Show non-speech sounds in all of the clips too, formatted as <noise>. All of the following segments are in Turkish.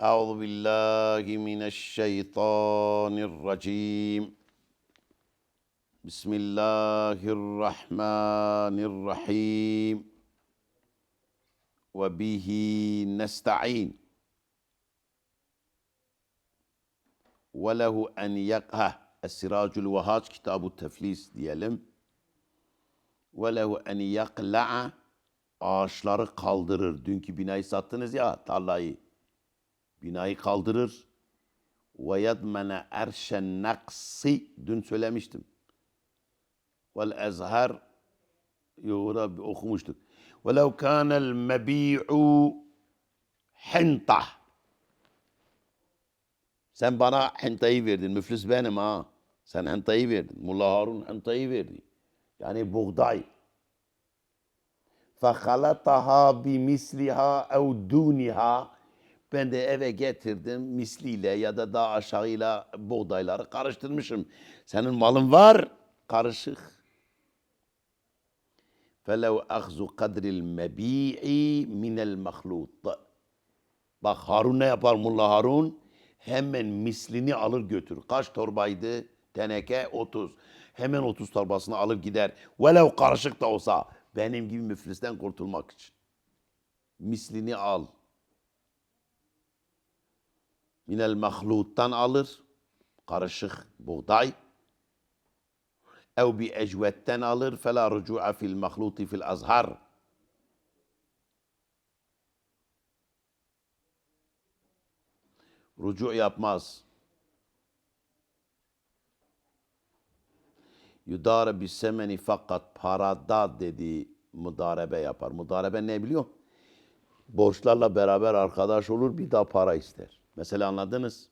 أعوذ بالله من الشيطان الرجيم بسم الله الرحمن الرحيم وبه نستعين وله أن يقه السراج الوهاج كتاب التفليس diyelim وله أن يقلع ağaçları kaldırır. Dünkü binayı sattınız ya tarlayı. Binayı kaldırır. Ve yadmene erşen naksi dün söylemiştim. Vel ezher yoğura bir okumuştuk. Velev kânel mebi'u hintah. Sen bana hintayı verdin. Müflis benim ha. Sen hintayı verdin. Mullah Harun hintayı verdi. Yani buğday. فَخَلَطَهَا بِمِسْلِهَا اَوْ دُونِهَا Ben de eve getirdim misliyle ya da daha aşağıyla buğdayları karıştırmışım. Senin malın var, karışık. فَلَوْ اَخْزُ قَدْرِ الْمَبِيعِ مِنَ الْمَخْلُوطِ Bak Harun ne yapar Mullah Harun? Hemen mislini alır götürür. Kaç torbaydı? Teneke 30. Hemen 30 torbasını alır gider. Velev karışık da olsa benim gibi müflisten kurtulmak için. Mislini al. Minel mahluttan alır. Karışık buğday. Ev bi ecvetten alır. Fela rücu'a fil mahluti fil azhar. Rucu yapmaz. Yudare bis semeni fakat parada dedi mudarebe yapar. Mudarebe ne biliyor? Borçlarla beraber arkadaş olur bir daha para ister. Mesela anladınız?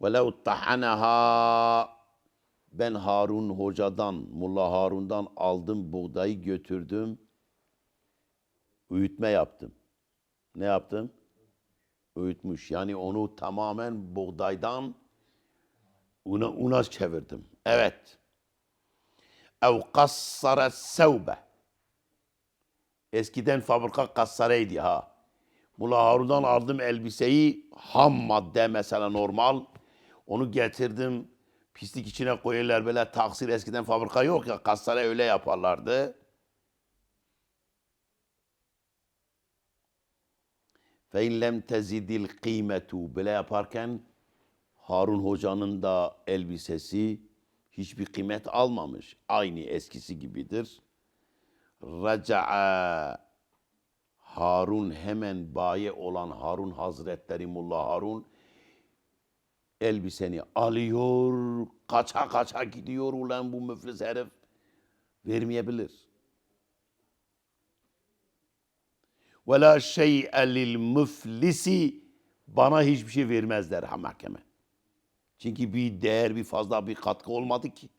وَلَوْ طَحَنَهَا Ben Harun hocadan, Mullah Harun'dan aldım buğdayı götürdüm. Öğütme yaptım. Ne yaptım? Öğütmüş. Yani onu tamamen buğdaydan una, una çevirdim. Evet. Ev kassara sevbe. Eskiden fabrika kassareydi ha. Mula aldım elbiseyi ham madde mesela normal. Onu getirdim pislik içine koyuyorlar böyle taksir eskiden fabrika yok ya kassara öyle yaparlardı. Fe in lem tezidil kıymetu böyle yaparken Harun hocanın da elbisesi hiçbir kıymet almamış. Aynı eskisi gibidir. Raca'a Harun hemen bayi olan Harun Hazretleri Mullah Harun elbiseni alıyor, kaça kaça gidiyor ulan bu müflis herif vermeyebilir. Ve la şey'e lil müflisi bana hiçbir şey vermezler ha mahkeme. Çünkü bir değer, bir fazla bir katkı olmadı ki.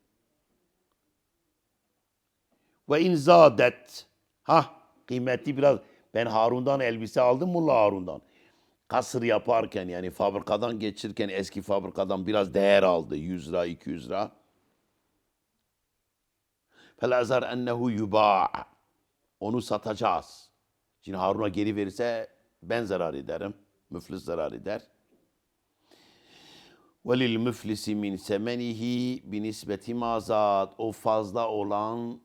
Ve in zadet. Ha kıymetli biraz. Ben Harun'dan elbise aldım Mullah Harun'dan. Kasır yaparken yani fabrikadan geçirken eski fabrikadan biraz değer aldı. 100 lira, 200 lira. Felazar ennehu yuba. Onu satacağız. Şimdi Harun'a geri verirse ben zarar ederim. Müflis zarar eder. Velil müflisi min semenihi binisbeti mazat. O fazla olan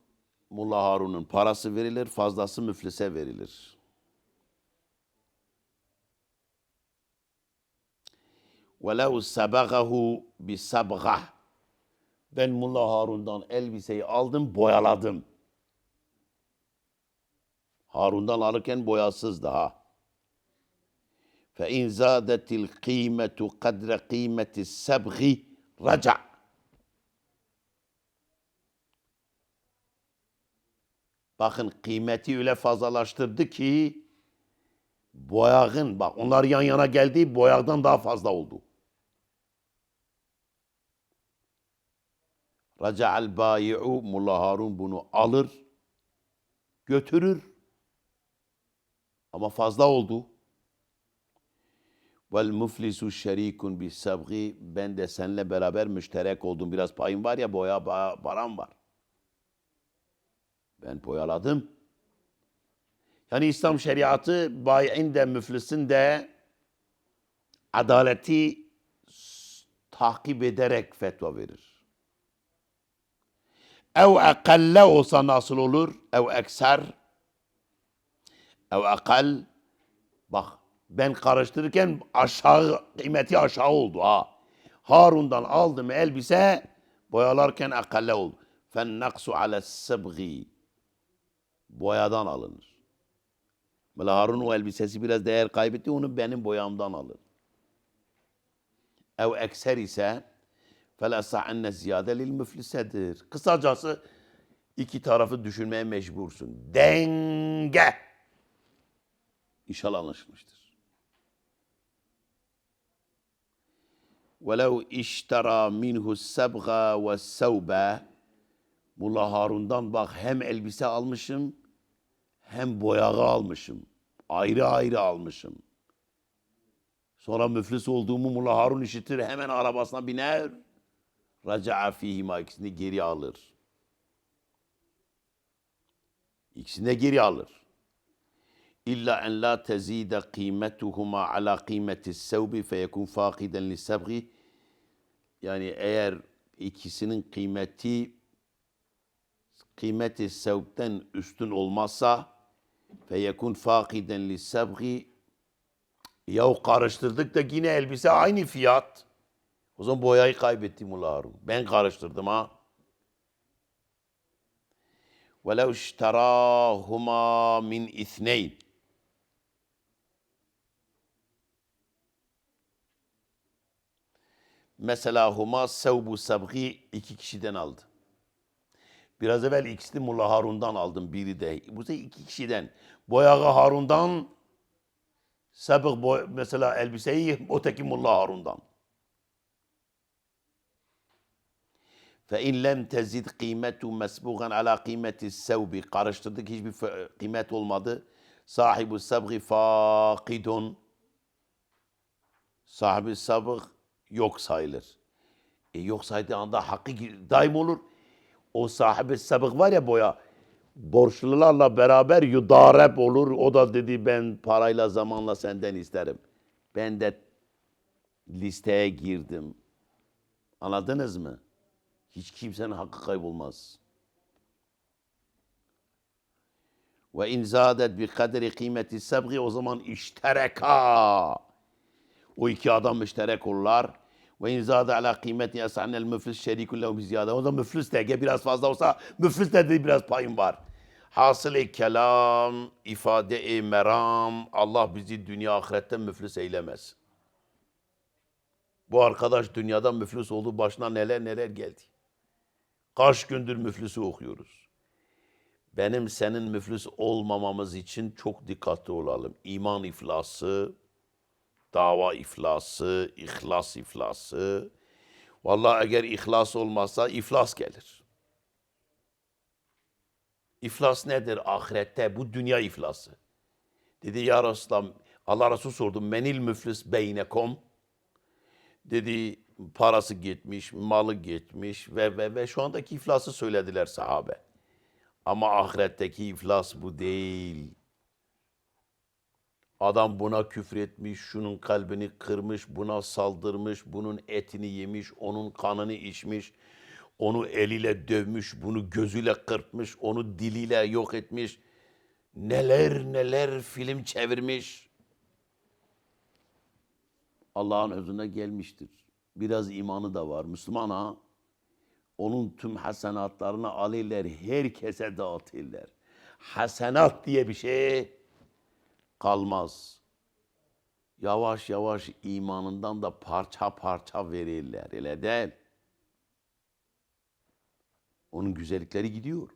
Mullah Harun'un parası verilir, fazlası müflise verilir. وَلَوْ سَبَغَهُ بِسَبْغَةٍ Ben Mullah Harun'dan elbiseyi aldım, boyaladım. Harun'dan alırken boyasız daha. فَاِنْ زَادَتِ الْقِيمَةُ قَدْرَ قِيمَةِ السَّبْغِ رَجَعْ Bakın kıymeti öyle fazlalaştırdı ki boyağın bak onlar yan yana geldi boyağdan daha fazla oldu. Raca'al bayi'u Mullah Harun bunu alır götürür ama fazla oldu. Vel muflisu şerikun bis sabgi ben de seninle beraber müşterek oldum. Biraz payım var ya boya param var. Ben boyaladım. Yani İslam şeriatı bayi'in de müflisin de adaleti takip ederek fetva verir. Ev akalle olsa nasıl olur? Ev ekser. Ev akal. Bak ben karıştırırken aşağı kıymeti aşağı oldu ha. Harun'dan aldım elbise boyalarken akalle oldu. Fen naksu ala sıbgı Boyadan alınır. Böyle Harun o elbisesi biraz değer kaybetti onu benim boyamdan alır. Ev ekser ise فَلَا enne ziyade lil müflisedir. Kısacası iki tarafı düşünmeye mecbursun. Denge. İnşallah anlaşılmıştır. وَلَوْ اِشْتَرَى مِنْهُ السَّبْغَ وَالسَّوْبَ Mullah Harun'dan bak hem elbise almışım hem boyağı almışım. Ayrı ayrı almışım. Sonra müflis olduğumu Mullah Harun işitir hemen arabasına biner. Raca'a fihima ikisini geri alır. İkisini de geri alır. İlla en la tezide kıymetuhuma ala kıymeti sevbi feyekun fakiden li sebgi. Yani eğer ikisinin kıymeti kıymeti sevbten üstün olmazsa feyekun fakiden li sebgi Yahu karıştırdık da yine elbise aynı fiyat. O zaman boyayı kaybettim Mullah Harun. Ben karıştırdım ha. وَلَوْ اشْتَرَاهُمَا min اِثْنَيْنِ Mesela huma sevbu sabgi iki kişiden aldı. Biraz evvel ikisini Mullah Harun'dan aldım. Biri de. Bu da iki kişiden. Boyağı Harun'dan Sabık boy, mesela elbiseyi <laughs> öteki Mullah Harun'dan. فَاِنْ لَمْ تَزِدْ قِيمَةُ مَسْبُغًا عَلَى قِيمَةِ السَّوْبِ Karıştırdık hiçbir f- kıymet olmadı. Sahibu sabgı fakidun. Sahibi sabık yok sayılır. E yok saydığı anda hakkı gi- daim olur. O sahibi sabık var ya boya borçlularla beraber yudarep olur. O da dedi ben parayla zamanla senden isterim. Ben de listeye girdim. Anladınız mı? Hiç kimsenin hakkı kaybolmaz. Ve in zadet bi kadri kıymeti sebgi o zaman iştereka. O iki adam müşterek olurlar. Ve in zade ala kıymeti esanel müflis şerikun lehu ziyade. O zaman müflis de biraz fazla olsa müflis de dedi biraz payım var. Hasılı kelam, ifade-i meram, Allah bizi dünya ahirette müflis eylemez. Bu arkadaş dünyada müflis oldu, başına neler neler geldi. Kaç gündür müflisi okuyoruz. Benim senin müflis olmamamız için çok dikkatli olalım. İman iflası, dava iflası, ihlas iflası. Vallahi eğer ihlas olmazsa iflas gelir. İflas nedir ahirette? Bu dünya iflası. Dedi ya Resulallah, Allah Resulü sordu. Menil müflis beynekom. Dedi parası gitmiş, malı gitmiş ve ve ve şu andaki iflası söylediler sahabe. Ama ahiretteki iflas bu değil. Adam buna küfretmiş, şunun kalbini kırmış, buna saldırmış, bunun etini yemiş, onun kanını içmiş, onu eliyle dövmüş, bunu gözüyle kırpmış, onu diliyle yok etmiş. Neler neler film çevirmiş. Allah'ın özüne gelmiştir. Biraz imanı da var. Müslüman ha. Onun tüm hasenatlarını alırlar, herkese dağıtırlar. Hasenat diye bir şey kalmaz. Yavaş yavaş imanından da parça parça verirler. Öyle değil. Onun güzellikleri gidiyor.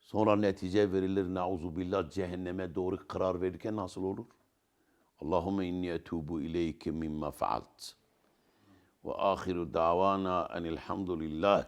Sonra netice verilir. Nauzu billah cehenneme doğru karar verirken nasıl olur? Allahümme inni etubu ileyke mimma faalt. Ve ahiru davana enilhamdülillah.